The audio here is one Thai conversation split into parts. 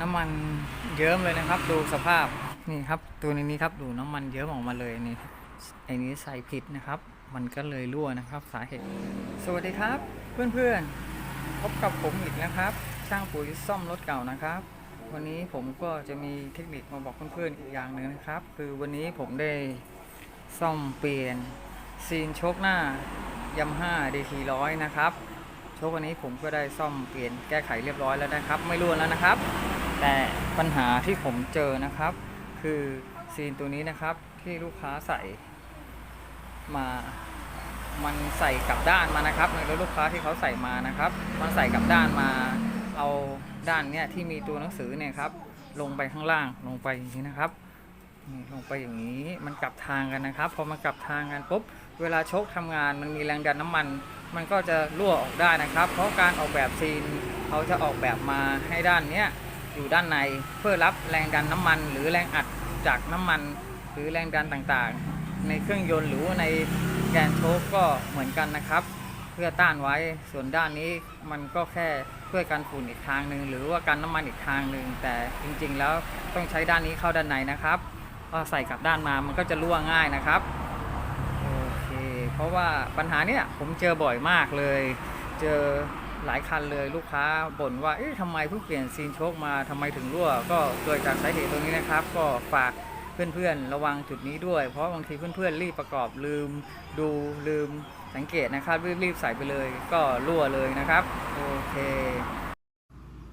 น้ำมันเยิ้มเลยนะครับ ดูสภาพนี่ครับตัวในนี้ครับดูน้ำมันเยิ้มออกมาเลยนี่ไอ้นี้ใส่ผิดนะครับ มันก็เลยรั่วนะครับสาเหตุ สวัสดีครับ เพื่อนๆ พบกับผมอีกนะครับ ช่างปุ๋ยซ่อมรถเก่านะครับ วันนี้ผมก็จะมีเทคนิคมาบอกเพื่อนๆอีกอย่างหนึ่งนะครับ คือวันนี้ผมได้ซ่อมเปลี่ยนซีนโชคหน้ายามาฮ่าดีทีร้อยนะครับโชควันนี้ผมก็ได้ซ่อมเปลี่ยนแก้ไขเรียบร้อยแล้วนะครับ ไม่รั่วแล้วนะครับ แต่ปัญหาที่ผมเจอนะครับ คือซีนตัวนี้นะครับที่ลูกค้าใส่มามันใส่กลับด้านมานะครับในรถลูกค้าที่เขาใส่มานะครับ มันใส่กลับด้านมา เอาด้านเนี้ยที่มีตัวหนังสือเนี่ยครับ ลงไปข้างล่างลงไปอย่างนี้นะครับลงไปอย่างนี้มันกลับทางกันนะครับ พอมันกลับทางกันปุ๊บเวลาชคทำงานมันมีแรงดันน้ำมัน มันก็จะรั่วออกได้นะครับ เพราะการออกแบบซีนเขาจะออกแบบมาให้ด้านเนี้ย อยู่ด้านในเพื่อรับแรงดันน้ำมัน หรือแรงอัดจากน้ำมัน หรือแรงดันต่างๆ ในเครื่องยนต์หรือในแกนโชคก็เหมือนกันนะครับ เพื่อต้านไว้ส่วนด้านนี้มันก็แค่เพื่อกันฝุ่นอีกทางหนึ่งหรือว่ากันน้ำมันอีกทางหนึ่งแต่จริงๆ แล้วต้องใช้ด้านนี้เข้าด้านในนะครับพอใส่กลับด้านมามันก็จะรั่วง่ายนะครับโอเคเพราะว่าปัญหาเนี้ยผมเจอบ่อยมากเลย เจอ หลายคันเลยลูกค้าบ่นว่าเอ๊ะทำไมเพิ่งเปลี่ยนซีนโชคมาทำไมถึงรั่ว ก็เกิดจากสาเหตุตรงนี้นะครับ ก็ฝากเพื่อนๆ ระวังจุดนี้ด้วย เพราะบางทีเพื่อนๆ รีบประกอบลืมดูลืมสังเกตนะครับ รีบๆ ใส่ไปเลย ก็รั่วเลยนะครับ โอเค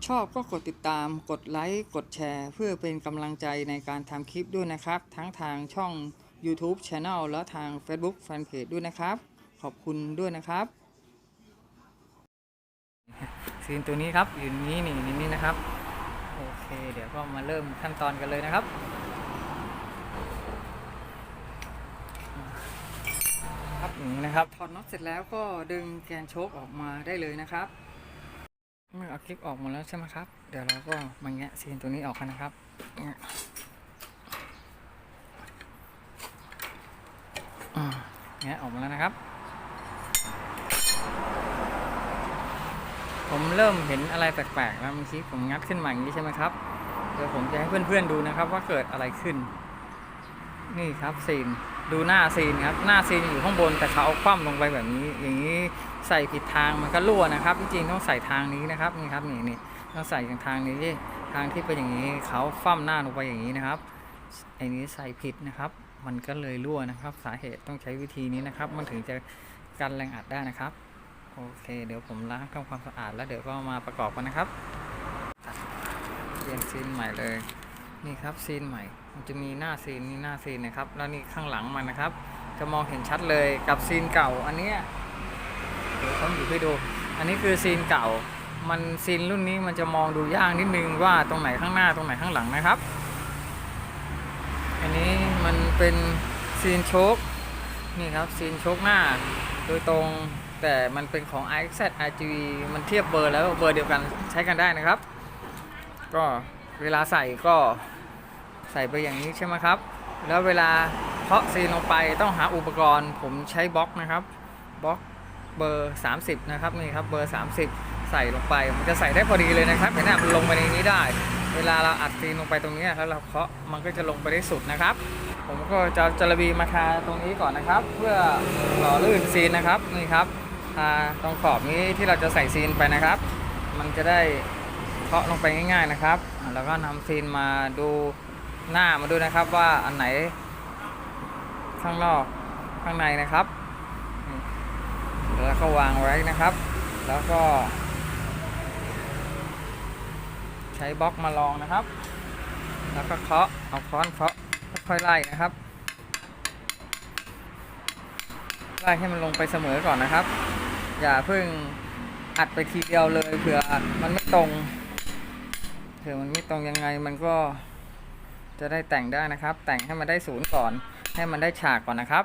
ชอบก็กดติดตามกดไลค์กดแชร์ เพื่อเป็นกำลังใจในการทำคลิปด้วยนะครับ ทั้งทางช่อง YouTube Channel และทาง Facebook Fanpage ด้วยนะครับ ขอบคุณด้วยนะครับ ซีนตัวนี้ครับอยู่นี้นี่นี่นี่นะครับโอเค เดี๋ยวก็มาเริ่มขั้นตอนกันเลยนะครับครับอย่างนี้นะครับถอดน็อตเสร็จแล้วก็ดึงแกนโชคออกมาได้เลยนะครับเมื่อเอาคลิปออกหมดแล้วใช่ไหมครับ เดี๋ยวเราก็มาแงะซีนตัวนี้ออกกันนะครับแงะอ่าแงะออกมาแล้วนะครับ ผมเริ่มเห็นอะไรแปลกๆแล้วเมื่อกี้ผมงัดขึ้นมาอย่างนี้ใช่ไหมครับเดี๋ยวผมจะให้เพื่อนๆดูนะครับว่าเกิดอะไรขึ้น นี่ครับซีนดูหน้าซีนครับหน้าซีนอยู่ข้างบนแต่เขาเอาคว่ำลงไปแบบนี้ อย่างนี้ใส่ผิดทางมันก็รั่วนะครับจริงๆต้องใส่ทางนี้นะครับนี่ครับนี่นี่ต้องใส่ทางนี้ทางที่เป็นอย่างนี้เขาคว่ำหน้าลงไปอย่างนี้นะครับไอ้นี้ใส่ผิดนะครับ มันก็เลยรั่วนะครับ สาเหตุต้องใช้วิธีนี้นะครับ มันถึงจะกันแรงอัดได้นะครับ โอเค เดี๋ยวผมล้างทำความสะอาดแล้วเดี๋ยวก็มาประกอบกันนะครับเปลี่ยนซีนใหม่เลย นี่ครับซีนใหม่ มันจะมีหน้าซีนนี่หน้าซีนนะครับ แล้วนี่ข้างหลังมันนะครับ จะมองเห็นชัดเลยกับซีนเก่า อันเนี้ยเดี๋ยวผมอยู่ให้ดู อันนี้คือซีนเก่า มันซีนรุ่นนี้มันจะมองดูยากนิดนึงว่าตรงไหนข้างหน้าตรงไหนข้างหลังนะครับ อันนี้มันเป็นซีนโชคนี่ครับซีนโชคหน้าโดยตรง แต่มันเป็นของ iX RGB มันเทียบเบอร์แล้วเบอร์เดียวกันใช้กันได้นะครับ ก็เวลาใส่ก็ใส่ไปอย่างนี้ใช่ไหมครับ แล้วเวลาเคาะซีนลงไปต้องหาอุปกรณ์ ผมใช้บล็อกนะครับบล็อกเบอร์ 30 นะครับนี่ครับเบอร์ 30 ใส่ลงไป มันจะใส่ได้พอดีเลยนะครับเห็นไหมมันลงไปในนี้ได้ เวลาเราอัดซีนลงไปตรงนี้แล้วเราเคาะมันก็จะลงไปได้สุดนะครับ ผมก็จะจระบีมาทาตรงนี้ก่อนนะครับ เพื่อหล่อลื่นซีนนะครับนี่ครับ ทาตรงขอบนี้ที่เราจะใส่ซีนไปนะครับ มันจะได้เคาะลงไปง่าย ๆนะครับ แล้วก็นำซีนมาดูหน้ามาดูนะครับว่าอันไหนข้างนอกข้างในนะครับ แล้วก็วางไว้นะครับ แล้วก็ ใช้บล็อกมาลองนะครับ แล้วก็เคาะเอาค้อนเคาะค่อยๆไล่นะครับไล่ให้มันลงไปเสมอก่อนนะครับ อย่าเพิ่งอัดไปทีเดียวเลยเผื่อมันไม่ตรงเผื่อมันไม่ตรงยังไงมันก็จะได้แต่งได้นะครับ แต่งให้มันได้ศูนย์ก่อน ให้มันได้ฉากก่อนนะครับ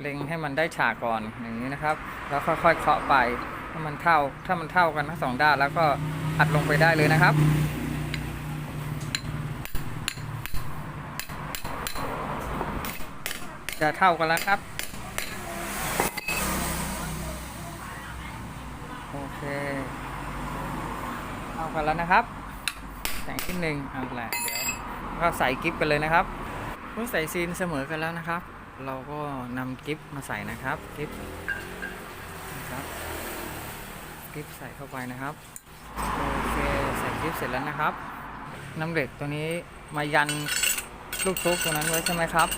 เล็งให้มันได้ฉากก่อนอย่างนี้นะครับ แล้วค่อยๆเคาะไปถ้ามันเท่าถ้ามันเท่ากันทั้งสองด้านแล้วก็อัดลงไปได้เลยนะครับจะเท่ากันแล้วครับ โอ เคเท่ากันแล้วนะครับ แต่งที่หนึ่งเอาแหละเดี๋ยวก็ใส่กิฟกันเลยนะครับเมื่อใส่ซีนเสมอกันแล้วนะครับ เราก็นำกิฟมาใส่นะครับกิฟนะครับกิฟใส่เข้าไปนะครับโอเคใส่กิฟเสร็จแล้วนะครับน้ำเหล็กตัวนี้มายันลูกซุกตัวนั้นไว้ใช่ไหมครับ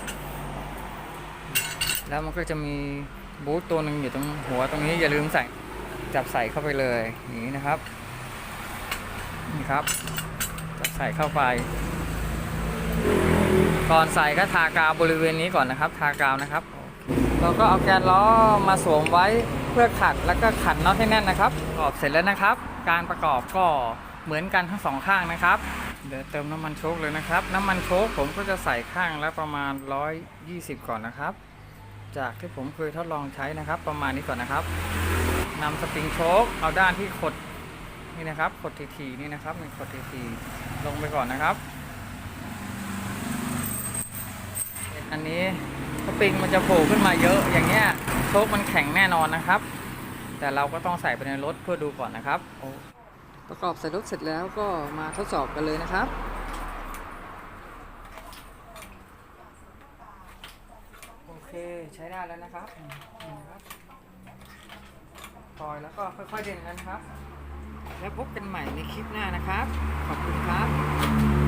แล้วมันก็จะมีบูทตัวหนึ่งอยู่ตรงหัวตรงนี้อย่าลืมใส่ จับใส่เข้าไปเลยอย่างนี้นะครับ นี่ครับ จับใส่เข้าไป ก่อนใส่ก็ทากาวบริเวณนี้ก่อนนะครับ ทากาวนะครับ เราก็เอาแกนล้อมาสวมไว้เพื่อขัดแล้วก็ขันน็อตให้แน่นนะครับประกอบเสร็จแล้วนะครับ การประกอบก็เหมือนกันทั้งสองข้างนะครับ เดี๋ยวเติมน้ำมันโชคเลยนะครับ น้ำมันโชคผมก็จะใส่ข้างละประมาณ 120 ก่อนนะครับ จากที่ผมเคยทดลองใช้นะครับ ประมาณนี้ก่อนนะครับ นำสปริงโชคเอาด้านที่ขดนี่นะครับขดทีๆนี่นะครับมีขดทีๆลงไปก่อนนะครับ อันนี้สปริงมันจะโผล่ขึ้นมาเยอะอย่างเงี้ยโชคมันแข็งแน่นอนนะครับ แต่เราก็ต้องใส่ไปในรถเพื่อดูก่อนนะครับโอ้ประกอบใส่รถเสร็จแล้วก็มาทดสอบกันเลยนะครับโอเคใช้ได้แล้วนะครับนี่นะครับ ปอยแล้วก็ค่อยๆเดินกันครับ แล้วพบกันใหม่ในคลิปหน้านะครับ ขอบคุณครับ